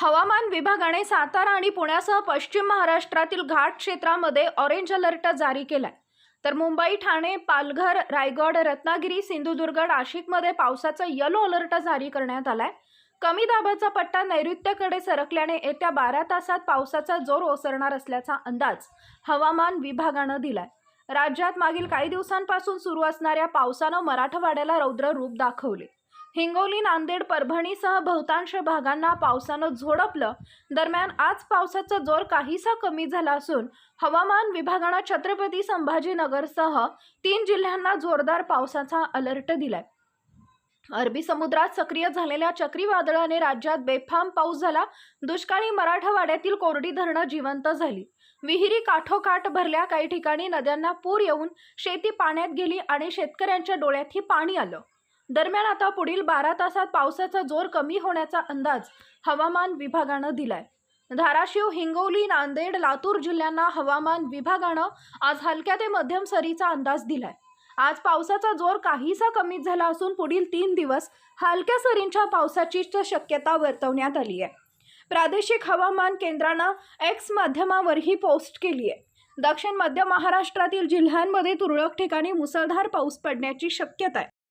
हवामान विभागाने सातारा आणि पुण्यासह पश्चिम महाराष्ट्रातील घाट क्षेत्रामध्ये ऑरेंज अलर्ट जारी केलाय. तर मुंबई ठाणे पालघर रायगड रत्नागिरी सिंधुदुर्ग नाशिकमध्ये पावसाचा येलो अलर्ट जारी करण्यात आलाय. कमी दाबाचा पट्टा नैऋत्यकडे सरकल्याने येत्या बारा तासात पावसाचा जोर ओसरणार असल्याचा अंदाज हवामान विभागानं दिलाय. राज्यात मागील काही दिवसांपासून सुरू असणाऱ्या पावसानं मराठवाड्याला रौद्र रूप दाखवले. हिंगोली नांदेड परभणीसह बहुतांश भागांना पावसानं झोडपलं. दरम्यान आज पावसाचा जोर काहीसा कमी झाला असून हवामान विभागानं छत्रपती संभाजीनगरसह तीन जिल्ह्यांना जोरदार पावसाचा अलर्ट दिलाय. अरबी समुद्रात सक्रिय झालेल्या चक्रीवादळाने राज्यात बेफाम पाऊस झाला. दुष्काळी मराठवाड्यातील कोरडी धरणं जिवंत झाली. विहिरी काठोकाठ भरल्या काही ठिकाणी नद्यांना पूर येऊन शेती पाण्यात गेली आणि शेतकऱ्यांच्या डोळ्यातही पाणी आलं. दरम्यान आता पुढील बारा तासात पावसाचा जोर कमी होण्याचा अंदाज हवामान विभागानं दिलाय. धाराशिव हिंगोली नांदेड लातूर जिल्ह्यांना हवामान विभागानं आज हलक्या ते मध्यम सरीचा अंदाज दिलाय. आज पावसाचा जोर काहीसा कमी झाला असून पुढील तीन दिवस हलक्या सरींच्या पावसाची शक्यता वर्तवण्यात आली आहे प्रादेशिक हवामान केंद्रानं एक्स माध्यमावर ही पोस्ट केली आहे दक्षिण मध्य महाराष्ट्रातील जिल्ह्यांमध्ये तुरळक ठिकाणी मुसळधार पाऊस पडण्याची शक्यता आहे